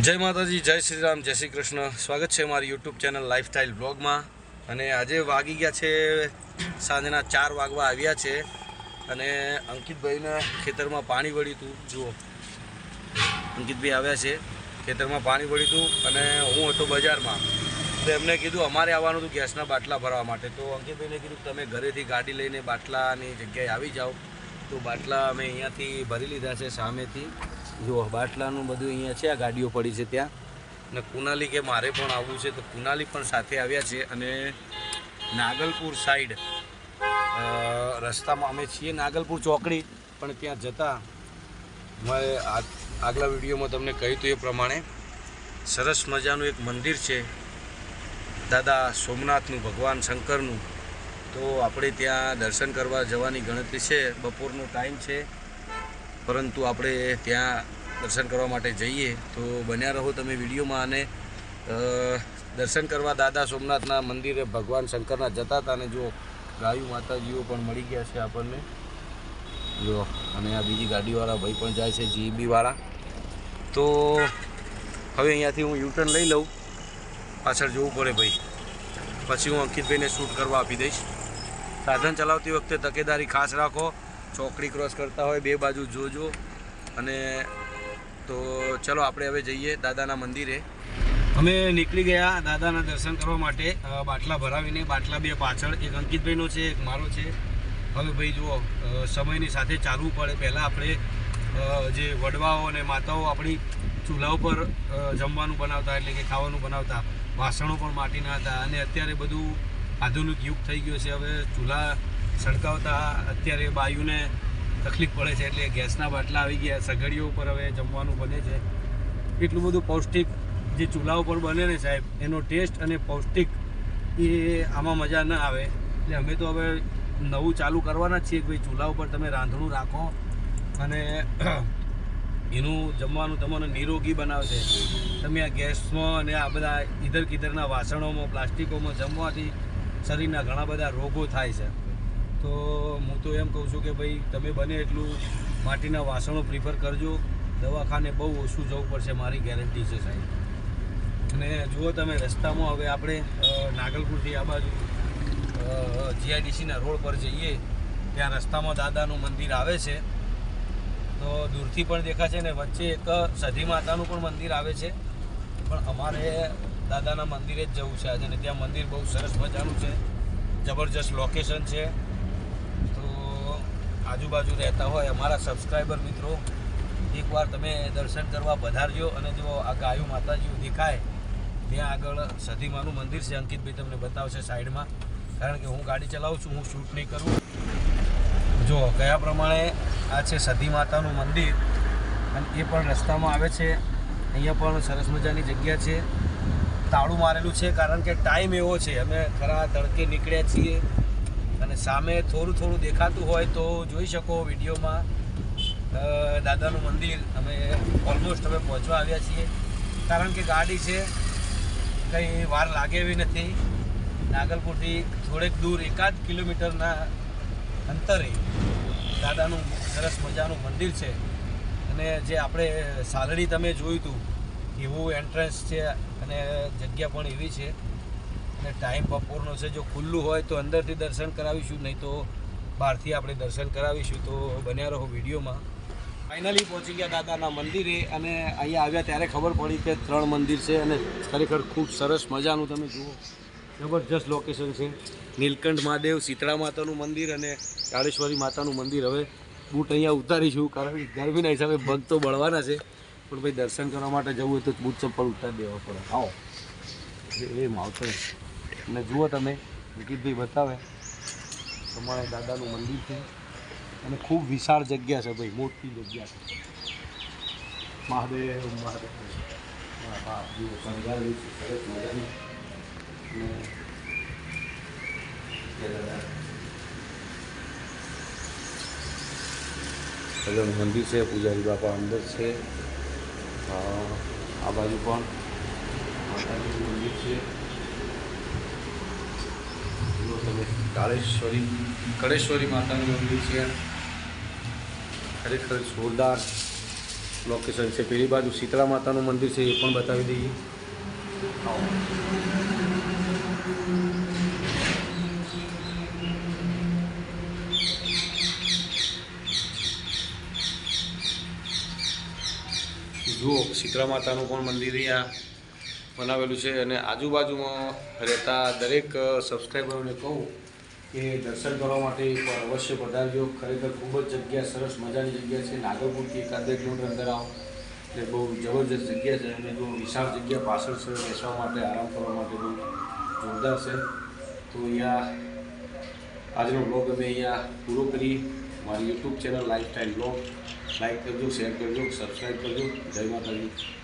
જય માતાજી, જય શ્રી રામ જય શ્રી કૃષ્ણ. સ્વાગત છે મારી યુટ્યુબ ચેનલ લાઈફસ્ટાઈલ બ્લોગમાં અને આજે વાગી ગયા છે, સાંજના ચાર વાગવા આવ્યા છે. અને અંકિતભાઈના ખેતરમાં પાણી વળ્યું હતું. જુઓ. અંકિતભાઈ આવ્યા છે, ખેતરમાં પાણી વળ્યું હતું અને હું હતો બજારમાં. તો એમને કીધું, અમારે આવવાનું હતું ગેસના બાટલા ભરવા માટે. તો અંકિતભાઈને કીધું, તમે ઘરેથી ગાડી લઈને બાટલાની જગ્યાએ આવી જાઓ. તો બાટલા અમે અહીંયાથી ભરી લીધા છે સામેથી. જો બાટલાનું બધું અહીંયા છે, આ ગાડીઓ પડી છે ત્યાં. અને કુનાલી કે મારે પણ આવવું છે, તો કુનાલી પણ સાથે આવ્યા છે અને નાગલપુર સાઈડ રસ્તામાં અમે છીએ નાગલપુર ચોકડી, પણ ત્યાં જતાં આ- આગલા વિડીયોમાં તમને કહ્યું હતું એ પ્રમાણે સરસ મજાનું એક મંદિર છે. દાદા સોમનાથનું ભગવાન શંકરનું. તો આપણે ત્યાં દર્શન કરવા જવાની ગણતરી છે, બપોરનો ટાઈમ છે. પરંતુ આપણે ત્યાં દર્શન કરવા માટે જઈએ. તો બન્યા રહો તમે વિડીયોમાં અને દર્શન કરવા દાદા સોમનાથના મંદિરે ભગવાન શંકરના જતા હતા અને જો ગાયું માતાજીઓ પણ મળી ગયા છે આપણને. જો, અને આ બીજી ગાડીવાળા ભાઈ પણ જાય છે, જીબીવાળા. તો હવે અહીંયાથી હું યુટર્ન લઈ લઉં. પાછળ જોવું પડે ભાઈ. પછી હું અંકિતભાઈને શૂટ કરવા આપી દઈશ. સાધન ચલાવતી વખતે તકેદારી ખાસ રાખો. ચોકડી ક્રોસ કરતા હોય, બે બાજુ જોજો. અને તો ચલો, આપણે હવે જઈએ દાદાના મંદિરે. અમે નીકળી ગયા દાદાના દર્શન કરવા માટે બાટલા ભરાવીને. બાટલા બે પાછળ, એક અંકિતભાઈનો છે, એક મારો છે. હવે ભાઈ જુઓ સમયની સાથે ચાલવું પડે. પહેલાં આપણે જે વડવાઓ અને માતાઓ આપણી ચૂલા ઉપર જમવાનું બનાવતા, એટલે કે ખાવાનું બનાવતા, વાસણો પણ માટીના હતા. અને અત્યારે બધું આધુનિક યુગ થઈ ગયો છે. હવે ચૂલા સળગાવતા અત્યારે બાયુને તકલીફ પડે છે એટલે ગેસના બાટલા આવી ગયા, સગડીઓ ઉપર હવે જમવાનું બને છે. એટલું બધું પૌષ્ટિક જે ચૂલા ઉપર બને ને સાહેબ, એનો ટેસ્ટ અને પૌષ્ટિક એ આમાં મજા ન આવે. એટલે અમે તો હવે નવું ચાલુ કરવાના જ છીએ કે ભાઈ ચૂલા ઉપર તમે રાંધણું રાખો અને એનું જમવાનું તમને નિરોગી બનાવશે. તમે આ ગેસમાં અને આ બધા ઈધર કિધરના વાસણોમાં, પ્લાસ્ટિકોમાં જમવાથી શરીરના ઘણા બધા રોગો થાય છે. તો હું તો એમ કહું છું કે ભાઈ, તમે બને એટલું માટીના વાસણો પ્રિફર કરજો. દવાખાને બહુ ઓછું જવું પડશે, મારી ગેરંટી છે સાહેબ. અને જુઓ તમે, રસ્તામાં હવે આપણે નાગલપુરથી આ બાજુ જીઆઈડીસીના રોડ પર જઈએ, ત્યાં રસ્તામાં દાદાનું મંદિર આવે છે. તો દૂરથી પણ દેખાશે ને વચ્ચે એક સધી માતાનું પણ મંદિર આવે છે. પણ અમારે દાદાના મંદિરે જ જવું છે આજે, અને ત્યાં મંદિર બહુ સરસ મજાનું છે. જબરજસ્ત લોકેશન છે. તો આજુબાજુ રહેતા હોય અમારા સબસ્ક્રાઈબર મિત્રો, એકવાર તમે દર્શન કરવા પધારજો, અને જો આ ગાયું માતાજીઓ દેખાય, ત્યાં આગળ સધીમાનું મંદિર છે. અંકિતભાઈ તમને બતાવશે સાઈડમાં, કારણ કે હું ગાડી ચલાવું છું, હું શૂટ નહીં કરું. જો કયા પ્રમાણે આ છે સધી માતાનું મંદિર, અને એ પણ રસ્તામાં આવે છે. અહીંયા પણ સરસ મજાની જગ્યા છે. તાળું મારેલું છે, કારણ કે ટાઈમ એવો છે. અમે ખરા તડકે નીકળ્યા છીએ અને સામે થોડું થોડું દેખાતું હોય તો જોઈ શકો વિડીયોમાં. દાદાનું મંદિર અમે ઓલમોસ્ટ અમે પહોંચવા આવ્યા છીએ. કારણ કે ગાડી છે, કંઈ વાર લાગે એવી નથી. નાગલપુરથી થોડેક દૂર, એકાદ કિલોમીટરના અંતરે દાદાનું સરસ મજાનું મંદિર છે. અને જે આપણે સાલડી તમે જોયું હતું એવું એન્ટ્રન્સ છે અને જગ્યા પણ એવી છે. અને ટાઈમ બપોરનો છે. જો ખુલ્લું હોય તો અંદરથી દર્શન કરાવીશું, નહીં તો બહારથી આપણે દર્શન કરાવીશું. તો બન્યા રહો વિડીયોમાં. ફાઇનલી પહોંચી ગયા દાદાના મંદિરે અને અહીંયા આવ્યા ત્યારે ખબર પડી કે ત્રણ મંદિર છે અને ખરેખર ખૂબ સરસ મજાનું તમે જુઓ. જબરજસ્ત લોકેશન છે. નીલકંઠ મહાદેવ, શીતળા માતાનું મંદિર અને કાળેશ્વરી માતાનું મંદિર. હવે બૂટ અહીંયા ઉતારીશું, કારણ કે ગરમીના હિસાબે પગ તો બળવાના છે. પણ ભાઈ દર્શન કરવા માટે જવું હોય તો બૂટ ચપ્પલ ઉતારી દેવા પડે. આવો. એ માવતર. અને જુઓ તમે વિકિતભાઈ બતાવે. તમારે દાદાનું મંદિર છે. અને ખૂબ વિશાળ જગ્યા છે ભાઈ, મોટી જગ્યા છે. મહાદેવ મહાદેવ. શણગારેલી છે, સરસ મજાની. મંદિર છે, પૂજારી બાપા અંદર છે. આ બાજુ પણ. માતાજીનું મંદિર છે તમે કાળેશ્વરી, કળેશ્વરી માતાનું મંદિર છે. ખરેખર જોરદાર લોકેશન છે. પેલી બાજુ શીતળા માતાનું મંદિર છે, એ પણ બતાવી દઈએ. જુઓ, શીતળા માતાનું પણ મંદિર અહીંયા બનાવેલું છે અને આજુબાજુમાં રહેતા દરેક સબસ્ક્રાઈબરોને કહું કે દર્શન કરવા માટે અવશ્ય પધારજો ખરેખર ખૂબ જ જગ્યા, સરસ મજાની જગ્યા છે. નાગરપુરથી એકાદ બે કિલોમીટર અંદર આવો. એટલે બહુ જબરજસ્ત જગ્યા છે અને બહુ વિશાળ જગ્યા પાછળ છે. બેસવા માટે, આરામ કરવા માટે બહુ જોરદાર છે. તો અહીંયા આજનો બ્લોગ અમે અહીંયા પૂરો કરી મારી YouTube channel lifestyle blog like કરજો શેર કરજો સબસ્ક્રાઈબ કરજો. જય માતાજી.